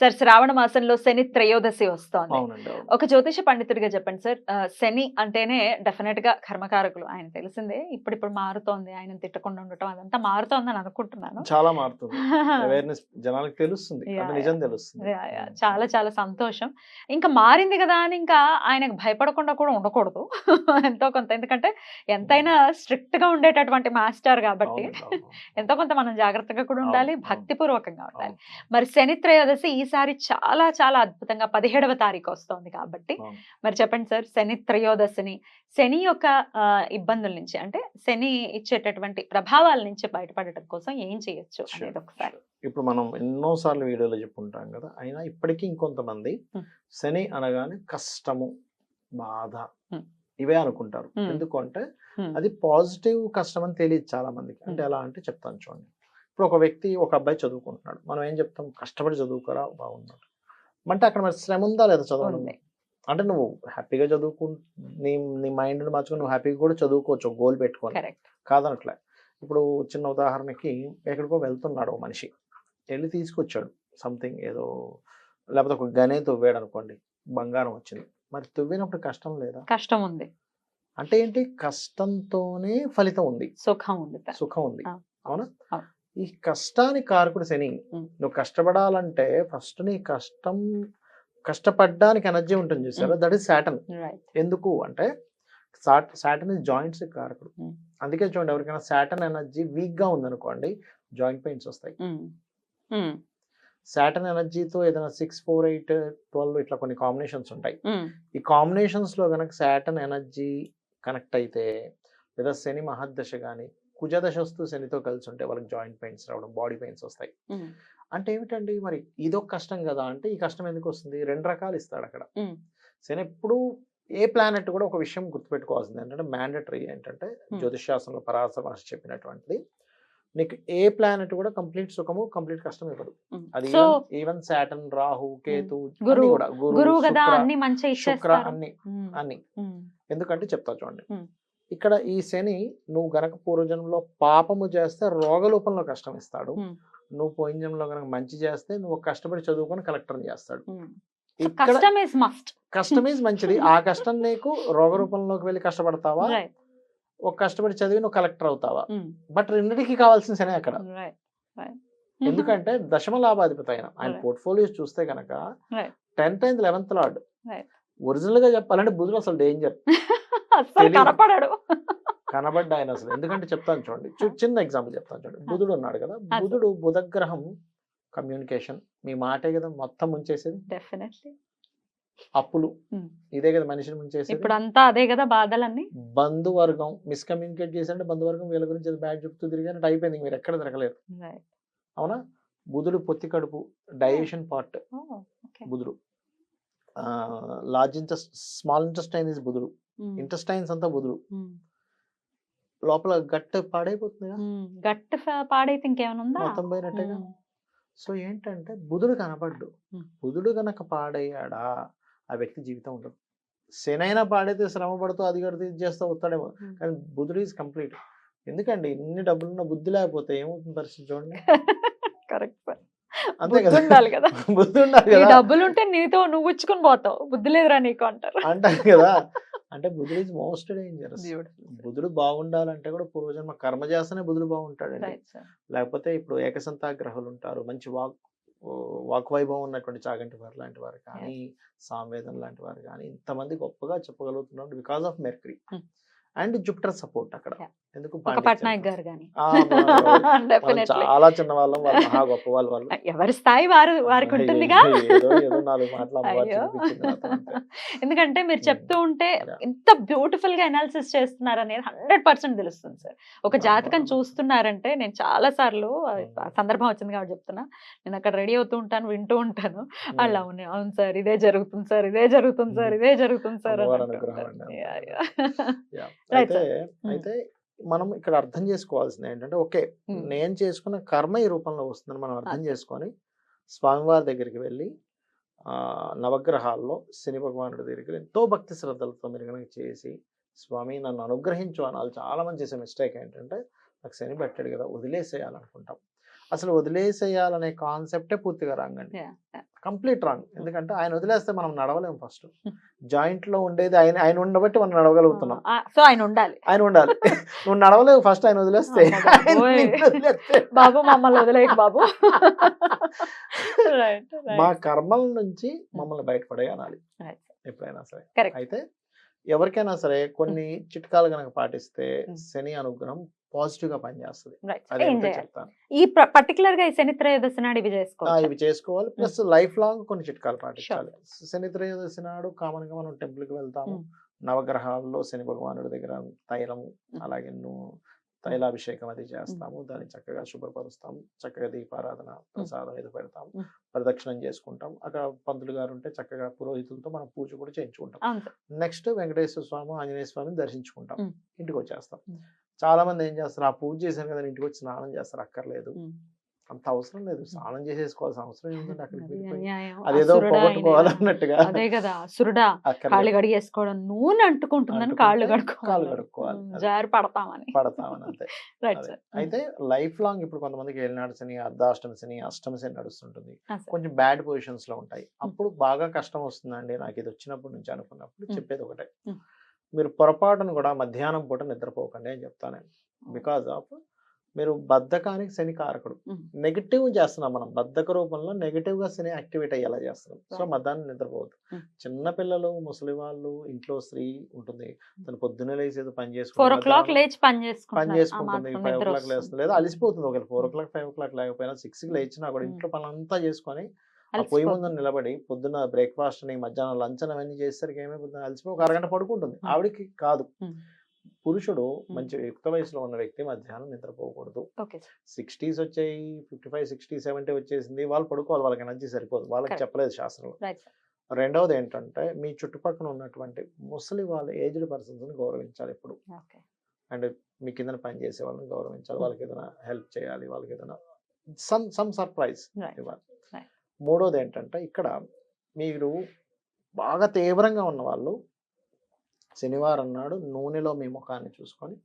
Sir శ్రావణ మాసంలో శని త్రయోదశి వస్తోంది. ఒక జ్యోతిష పండితుడిగా చెప్పండి సార్. శని అంటేనే డెఫినెట్గా కర్మకారకులు. ఆయన తెలిసిందే. ఇప్పుడిప్పుడు మారుతోంది. ఆయన తిట్టకుండా ఉండటం అదంతా మారుతోందని అనుకుంటున్నాను. చాలా మారుతుంది. అవేర్నెస్ జనాలకు తెలుస్తుంది. నిజం తెలుస్తుంది. చాలా చాలా సంతోషం. ఇంకా మారింది కదా అని ఇంకా ఆయనకు భయపడకుండా కూడా ఉండకూడదు. ఎంతో కొంత. ఎందుకంటే ఎంతైనా స్ట్రిక్ట్గా ఉండేటటువంటి మాస్టర్ కాబట్టి. ఎంతో కొంత మనం జాగ్రత్తగా కూడా ఉండాలి. భక్తిపూర్వకంగా ఉండాలి. మరి శని త్రయోదశి ఈసారి చాలా చాలా అద్భుతంగా పదిహేడవ తారీఖు వస్తోంది కాబట్టి. మరి చెప్పండి సార్ శని త్రయోదశిని శని యొక్క ఇబ్బందుల నుంచి అంటే శని ఇచ్చేటటువంటి ప్రభావాల నుంచి బయటపడటం కోసం ఏం చేయొచ్చు అనేది ఒకసారి. ఇప్పుడు మనం ఎన్నో సార్లు వీడియోలో చెప్పుంటాం కదా అయినా ఇప్పటికీ ఇంకొంతమంది. శని అనగానే కష్టము బాధ. ఇవే అనుకుంటారు. ఎందుకంటే. అది పాజిటివ్ కష్టం అని తెలియదు చాలా మందికి అంటే. ఎలా అంటే చెప్తాను చూడండి ఇప్పుడు ఒక వ్యక్తి ఒక అబ్బాయి చదువుకుంటున్నాడు. మనం ఏం చెప్తాం? కష్టపడి చదువుకోరా? బాగున్నాడు. అంటే అక్కడ మరి శ్రమ ఉందా లేదా చదవడం. అంటే నువ్వు హ్యాపీగా చదువుకు నీ నీ మైండ్ మార్చుకుని నువ్వు హ్యాపీగా కూడా చదువుకోవచ్చు. గోల్ పెట్టుకొని. కాదనట్లే. ఇప్పుడు చిన్న ఉదాహరణకి ఎక్కడికో వెళ్తున్నాడు మనిషి. వెళ్ళి తీసుకొచ్చాడు. సంథింగ్ ఏదో లేకపోతే ఒక గనే తవ్వాడు అనుకోండి. బంగారం వచ్చింది. మరి తవ్వినప్పుడు కష్టం లేదా? కష్టం ఉంది. అంటే ఏంటి? కష్టంతోనే ఫలితం ఉంది. సుఖం ఉంది. సుఖం ఉంది. అవునా. ఈ కష్టానికి కారకుడు శని. నువ్వు కష్టపడాలంటే ఫస్ట్ నీ కష్టం కష్టపడడానికి ఎనర్జీ ఉంటుంది చూసారా? That is Satan. రైట్ ఎందుకు? అంటే సాటన్ ఇస్ జాయింట్స్ కారకుడు. అందుకే చూడండి ఎవరికైనా సాటన్ ఎనర్జీ వీక్గా ఉందనుకోండి జాయింట్ పెయిన్స్ వస్తాయి. సాటన్ ఎనర్జీతో ఏదైనా సిక్స్ ఫోర్ ఎయిట్ ట్వెల్వ్ ఇట్లా కొన్ని కాంబినేషన్స్ ఉంటాయి. ఈ కాంబినేషన్స్లో కనుక సాటన్ ఎనర్జీ కనెక్ట్ అయితే లేదా శని మహర్దశ కానీ కుజదశ వస్తూ శనితో కలిసి ఉంటే వాళ్ళకి జాయింట్ పెయిన్స్ రావడం బాడీ పెయిన్స్ వస్తాయి. అంటే ఏమిటండి మరి ఇదొక కష్టం కదా అంటే ఈ కష్టం ఎందుకు వస్తుంది? రెండు రకాలు ఇస్తాడు అక్కడ. శని ఎప్పుడు ఏ ప్లానెట్ కూడా ఒక విషయం గుర్తుపెట్టుకోవాల్సింది. ఏంటంటే మ్యాండటరీ ఏంటంటే. జ్యోతిషాస్త్రంలో పరాశర మహర్షి చెప్పినటువంటిది. నీకు ఏ ప్లానెట్ కూడా కంప్లీట్ సుఖము కంప్లీట్ కష్టం ఇవ్వదు. అది ఈవెన్ సాటన్ రాహు కేతు గురువు- అన్ని ఎందుకంటే చెప్తా చూడండి. ఇక్కడ ఈ శని నువ్వు గనక పూర్వజన్మలో పాపము చేస్తే రోగ రూపంలో కష్టం ఇస్తాడు. నువ్వు పోయిన జన్మలో గనక మంచి చేస్తే నువ్వు కష్టపడి చదువుకొని కలెక్టర్ చేస్తాడు. కష్టం ఈజ్ మంచిది. ఆ కష్టం నీకు రోగ రూపంలోకి వెళ్ళి కష్టపడతావా? ఒక కష్టపడి చదివి నువ్వు కలెక్టర్ అవుతావా? బట్ రెండింటికి కావాల్సిన శని అక్కడ. ఎందుకంటే దశమ లాభాధిపతి ఆయన ఆయన. పోర్ట్ఫోలియోస్ చూస్తే కనుక. టెన్త్ అయింది లెవెన్త్ లార్డ్. Right. ఒరిజినల్గా చెప్పాలంటే బుధుడు అసలు డేంజర్ తెలీదు. కనపడాడు. కనబడ్డ ఆయన అసలు. ఎందుకంటే చెప్తాను చూడండి. చిన్న ఎగ్జాంపుల్ చెప్తాను చూడండి. బుధుడు ఉన్నాడు కదా. బుధుడు బుధగ్రహం కమ్యూనికేషన్ మీ మాటే కదా మొత్తం ముంచేసేది. డెఫినెట్లీ అప్పులు. ఇదే కదా మనిషిని ముంచేసేది. ఇప్పుడు అంతా అదే కదా బాధలన్నీ. బంధువర్గం మిస్కమ్యూనికేట్ చేశారంటే బంధువర్గం వీళ్ళ గురించి బ్యాడ్ చెప్తూ తిరిగారంటే అయిపోయింది. మీరు ఎక్కడ తిరగలేరు. అవునా? బుధుడు పొత్తి కడుపు. డైజెషన్ పార్ట్ ఓకే బుధుడు. Large intestine small intestine is బుధుడు. ఇంటెస్టైన్స్ అంతా బుధుడు లోపల గట్ట పాడైపోతుంది ఫ- పాడైతే ఇంకేమైనా ఉందా? మొత్తం పోయినట్టేగా సో ఏంటంటే బుధుడు కనపడ్డు. బుధుడు గనక పాడయ్యాడా ఆ వ్యక్తి జీవితం ఉండదు. శనైనా పాడైతే శ్రమ పడుతూ అది కడితే ఇది చేస్తూ వస్తాడేమో. కానీ బుధుడు ఈజ్ కంప్లీట్. ఎందుకండి? ఇన్ని డబ్బులున్న బుద్ధి లేకపోతే ఏమవుతుంది పరిస్థితి చూడండి. కరెక్ట్ అంతే కదా? ఉండాలి కదా? బుద్ధి ఉండాలి కదా? డబ్బులు ఉంటే నీతో నువ్వు ఇచ్చుకుని పోతావు. బుద్ధి లేదురా నీకు అంటారు. అంటారు కదా? అంటే బుధుడు ఈజ్ మోస్ట్ డేంజరస్. బుధుడు బాగుండాలంటే కూడా పూర్వజన్మ కర్మ చేస్తేనే బుధుడు బాగుంటాడండి. లేకపోతే ఇప్పుడు ఏకసంతా గ్రహాలు ఉంటారు మంచి వాక్ ఓ, వాక్వైభవం ఉన్నటువంటి చాగంటి వారు లాంటి వారు కానీ సాంవేదం లాంటి వారు కానీ ఇంతమంది గొప్పగా చెప్పగలుగుతున్నారు because of Mercury. And Jupiter support అక్కడ. ఎందుకు. పట్నాయక్ గారు కానీ చాలా చిన్న వాళ్ళం వాళ్ళు మహా గొప్ప వాళ్ళు వాళ్ళు ఎవరి స్థాయి వారు వారికి ఉంటుందిగా. ఎందుకంటే మీరు. చెప్తూ ఉంటే. ఎంత బ్యూటిఫుల్గా అనాలిసిస్ చేస్తున్నారు అనేది హండ్రెడ్ పర్సెంట్ తెలుస్తుంది సార్ ఒక జాతకం. చూస్తున్నారంటే నేను చాలా సార్లు. సందర్భం వచ్చింది కాబట్టి చెప్తున్నా నేను అక్కడ రెడీ అవుతూ ఉంటాను వింటూ ఉంటాను వాళ్ళు. అవును అవును సార్ ఇదే జరుగుతుంది సార్ ఇదే జరుగుతుంది సార్. ఇదే జరుగుతుంది సార్. అయితే మనం ఇక్కడ అర్థం చేసుకోవాల్సింది ఏంటంటే ఓకే. నేను చేసుకున్న కర్మ ఈ రూపంలో వస్తుందని మనం అర్థం. చేసుకొని స్వామివారి దగ్గరికి వెళ్ళి ఆ, నవగ్రహాల్లో శని భగవానుడి దగ్గరికి ఎంతో భక్తి శ్రద్ధలతో మీరు చేసి స్వామి నన్ను అనుగ్రహించు అనాలి చాలా మంది చేసే మిస్టేక్ ఏంటంటే నాకు శని పెట్టాడు కదా వదిలేసేయాలనుకుంటాం అసలు వదిలేసేయాలనే కాన్సెప్టే పూర్తిగా రాంగ్ అండి. Complete wrong. ఎందుకంటే ఆయన వదిలేస్తే మనం నడవలేము ఫస్ట్. జాయింట్లో ఉండేది ఆయన ఆయన ఉండబట్టి మనం నడవగలుగుతున్నాం. సో ఆయన ఉండాలి. ఆయన ఉండాలి. నువ్వు నడవలేవు ఫస్ట్ ఆయన వదిలేస్తే. బాబు మమ్మల్ని వదిలేయకు బాబు. మా కర్మల నుంచి మమ్మల్ని బయటపడేయాలి. ఎప్పుడైనా సరే. అయితే ఎవరికైనా సరే కొన్ని చిట్కాలు కనుక పాటిస్తే Mm. శని అనుగ్రహం పాజిటివ్గా పనిచేస్తుంది ఈ పర్టికులర్గా ఈ శని త్రయోదశి నాడు ఇవి చేసుకోవాలి ఇవి చేసుకోవాలి. ప్లస్ లైఫ్ లాంగ్ కొన్ని చిట్కాలు పాటించాలి. శని త్రయోదశి నాడు కామన్గా మనం టెంపుల్కి వెళ్తాము. Mm. నవగ్రహాల్లో శని భగవానుడి దగ్గర తైలము Mm. అలాగే తైలాభిషేకం అది చేస్తాము. దాన్ని చక్కగా శుభ్రపరుస్తాము. చక్కగా దీపారాధన ప్రసాదం ఇది పెడతాము. ప్రదక్షిణం చేసుకుంటాం అక్కడ పంతులు గారు ఉంటే చక్కగా పురోహితులతో మనం పూజ కూడా చేయించుకుంటాం. నెక్స్ట్ వెంకటేశ్వర స్వామి ఆంజనేయ స్వామిని దర్శించుకుంటాం. ఇంటికి వచ్చేస్తాం చాలా మంది ఏం చేస్తారు? ఆ పూజ చేశాను కదా ఇంటికి వచ్చి స్నానం చేస్తారు అక్కర్లేదు. అంత అవసరం లేదు. స్నానం చేసేసుకోవాల్సిన అవసరం ఏముందండి అక్కడికి. అదేదో అసురుడా పోగొట్టుకోవాలి ఆయన. అన్నట్టుగా అదే కదా సురుడా కాళ్ళు కడిగేసుకోవడం నూనె అంటుకుంటుందని అంటుకుంటే కాళ్ళు కాళ్ళు కడుక్కోవాలి. కడుక్కోవాలి. అది. జారి పడతామని. పడతామని అంతే. అయితే లైఫ్ లాంగ్ ఇప్పుడు కొంతమందికి ఏలినాడు శని అర్ధాష్టమి శని అష్టమి శని నడుస్తుంటుంది. కొంచెం బ్యాడ్ పొజిషన్స్లో ఉంటాయి అప్పుడు బాగా కష్టం వస్తుందండి. నాకు ఇది వచ్చినప్పటి నుంచి అనుకున్నప్పుడు. చెప్పేది ఒకటే. మీరు పొరపాటును కూడా మధ్యాహ్నం పూట నిద్రపోకండి అని చెప్తాను బికాజ్ ఆఫ్ మీరు బద్ధకానికి శని కారకుడు. నెగిటివ్ చేస్తున్నాం మనం. బద్ధక రూపంలో నెగిటివ్గా శని యాక్టివేట్ అయ్యేలా చేస్తున్నాం. సో. మధ్యాహ్నం నిద్రపోవద్దు. చిన్న పిల్లలు ముసలి వాళ్ళు ఇంట్లో స్త్రీ ఉంటుంది. తను పొద్దున్నే లేచేది పని చేసుకుంటుంది లేచి పని చేసుకుంటుంది. Five o'clock. లేస్తుంది. లేదా అలిసిపోతుంది. ఒకవేళ four o'clock five o'clock లేకపోయినా సిక్స్కి లేచినా కూడా. ఇంట్లో పనంతా చేసుకొని పొయ్యి ముందు. నిలబడి పొద్దున్న బ్రేక్ఫాస్ట్ని మధ్యాహ్నం లంచ్ అవన్నీ చేసేసరికి ఏమైపోతుంది అలసిపోయి ఒక అరగంట పడుకుంటుంది. ఆవిడకి కాదు. పురుషుడు మంచి యుక్త వయసులో ఉన్న వ్యక్తి మధ్యాహ్నం నిద్రపోకూడదు. సిక్స్టీస్ వచ్చాయి ఫిఫ్టీ ఫైవ్ సిక్స్టీ సెవెంటీ వచ్చేసింది వాళ్ళు పడుకోవాలి వాళ్ళకి ఎనర్జీ సరిపోదు వాళ్ళకి. చెప్పలేదు శాస్త్రంలో. రెండవది ఏంటంటే మీ చుట్టుపక్కల ఉన్నటువంటి ముసలి వాళ్ళ ఏజ్డ్ పర్సన్స్ని గౌరవించాలి ఎప్పుడు. అండ్ మీ కింద పని చేసే వాళ్ళని గౌరవించాలి. వాళ్ళకి ఏదైనా హెల్ప్ చేయాలి వాళ్ళకి ఏదైనా సమ్ సమ్ సర్ప్రైజ్. ఇవ్వాలి. మూడోది ఏంటంటే ఇక్కడ మీరు బాగా తీవ్రంగా ఉన్న వాళ్ళు శనివారం నాడు నూనెలో మీ ముఖాన్ని చూసుకొని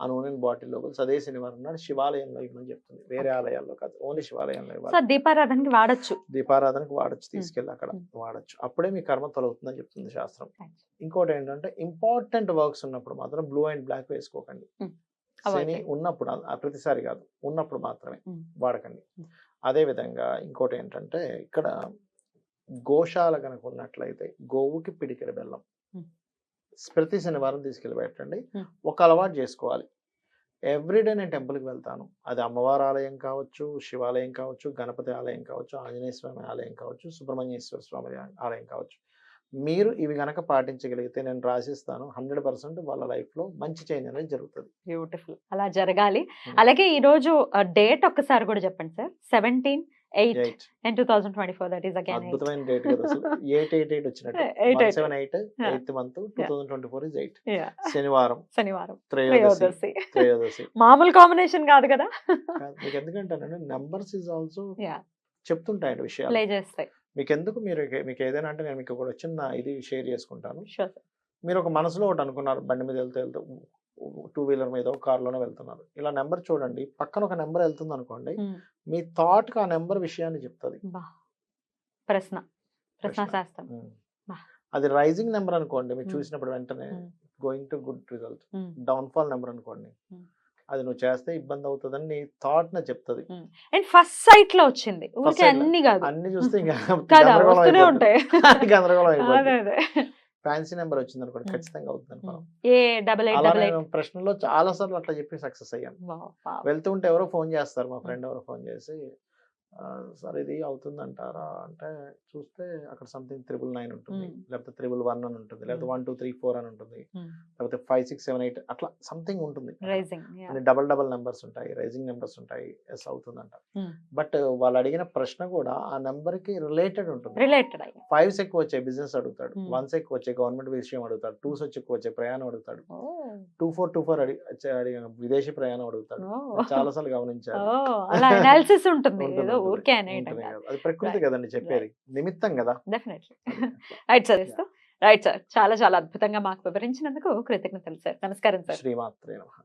ఆ నూనెని బాటిల్లో అదే శనివారం నాడు శివాలయంలో ఇవ్వమని చెప్తుంది వేరే ఆలయాల్లో కాదు ఓన్లీ శివాలయంలో ఇవ్వాలి దీపారాధనకి వాడచ్చు దీపారాధనకు వాడచ్చు తీసుకెళ్ళి అక్కడ. వాడచ్చు అప్పుడే మీ కర్మ తొలగుతుందని చెప్తుంది శాస్త్రం. ఇంకోటి ఏంటంటే ఇంపార్టెంట్ వర్క్స్ ఉన్నప్పుడు మాత్రం బ్లూ అండ్ బ్లాక్ వేసుకోకండి శని. ఉన్నప్పుడు ప్రతిసారి కాదు ఉన్నప్పుడు మాత్రమే. వాడకండి Hmm. అదే విధంగా ఇంకోటి ఏంటంటే ఇక్కడ గోశాల కనుక ఉన్నట్లయితే గోవుకి పిడికెడు బెల్లం. ప్రతి శనివారం తీసుకెళ్ళి పెట్టండి. ఒక అలవాటు చేసుకోవాలి ఎవ్రీడే నేను టెంపుల్కి వెళ్తాను అది అమ్మవారి ఆలయం కావచ్చు శివాలయం కావచ్చు గణపతి ఆలయం కావచ్చు ఆంజనేయ స్వామి ఆలయం కావచ్చు సుబ్రహ్మణ్యేశ్వర స్వామి ఆలయం కావచ్చు మీరు ఇవి గనక పాటించగలిగితే నేను రాసిస్తాను. హండ్రెడ్ పర్సెంట్ వాళ్ళ లైఫ్లో మంచి చేంజ్ అనేది జరుగుతుంది. బ్యూటిఫుల్. అలా జరగాలి. అలాగే ఈ రోజు డేట్ ఒక్కసారి కూడా చెప్పండి sir. Seventeen eight eight. And two thousand twenty four that is again అద్భుతమైన డేట్ కదా ఎయిట్ ఎయిట్ ఎయిట్ వచ్చినట్టు. Seven eight. Eighth month two thousand twenty four is eight. శనివారం. శనివారం. త్రయోదశి. త్రయోదశి. త్రయోదశి. మామూలు కాంబినేషన్ కాదు కదా. మీకు ఎందుకంటే నెంబర్స్ ఇస్ ఆల్సో Yeah. చెప్తుంటాయండి విషయాలు. ప్లే చేస్తాయి. మీకు ఎందుకు మీరు మీకు ఏదైనా అంటే నేను మీకు ఒక చిన్న ఇది షేర్ చేసుకుంటాను మీరు ఒక మనసులో ఒకటి అనుకున్నారు బండి మీద వెళ్తూ వెళ్తూ టూ వీలర్ మీద కార్లోనే వెళ్తున్నారు ఇలా నెంబర్ చూడండి పక్కన ఒక నెంబర్ వెళ్తుంది అనుకోండి మీ థాట్కి ఆ నెంబర్ విషయాన్ని చెప్తుంది ప్రశ్న ప్రశ్న. శాస్త్రం. అది రైజింగ్ నెంబర్ అనుకోండి మీరు. చూసినప్పుడు వెంటనే. Going to good result um. Down fall number అనుకోండి. అది నువ్వు చేస్తే ఇబ్బంది అవుతుందని నీ థాట్ నే చెప్తుంది అండ్ ఫస్ట్ సైట్లో వచ్చింది. అన్ని కాదు. అన్ని చూస్తే గందరగోళం అయిపోతుంది. ఫ్యాన్సీ నెంబర్ వచ్చింది అనుకోండి. ఖచ్చితంగా అవుతుంది నేను ప్రశ్నలో చాలా సార్లు అట్లా చెప్పి సక్సెస్ అయ్యాను. వెళ్తూ ఉంటే ఎవరో ఫోన్ చేస్తారు. మా ఫ్రెండ్ ఎవరో ఫోన్ చేసి "ఆ, సార్ ఇది అవుతుందంటారా? అంటే చూస్తే అక్కడ సంథింగ్ త్రిబుల్ నైన్ ఉంటుంది. లేకపోతే త్రిబుల్ వన్ అని ఉంటుంది. లేకపోతే. వన్ టూ త్రీ ఫోర్ అని ఉంటుంది. లేకపోతే ఫైవ్ సిక్స్ సెవెన్ ఎయిట్ అట్లా సంథింగ్ ఉంటుంది. రైజింగ్. డబల్ డబల్ నెంబర్స్ ఉంటాయి. రైజింగ్ నెంబర్స్ ఉంటాయి. ఎస్ అవుతుందంట. బట్ వాళ్ళు అడిగిన ప్రశ్న కూడా ఆ నెంబర్కి రిలేటెడ్ ఉంటుంది. రిలేటెడ్ ఫైవ్స్ ఎక్కువ వచ్చే బిజినెస్ అడుగుతాడు. వన్స్ ఎక్కువ వచ్చే గవర్నమెంట్ విషయం అడుగుతాడు. టూస్ వచ్చి ఎక్కువ వచ్చే ప్రయాణం అడుగుతాడు. టూ ఫోర్ టూ ఫోర్ అడిగి విదేశీ ప్రయాణం అడుగుతాడు. చాలా సార్లు గమనించారు ఉంటుంది. ఊరికే అనేయటం కదా. అది ప్రకృతి. కదండి చెప్పేది. నిమిత్తం కదా. Definitely right sir right sir చాలా చాలా అద్భుతంగా మాకు వివరించినందుకు కృతజ్ఞతలు సార్ నమస్కారం సార్ శ్రీమాత్రే నమః.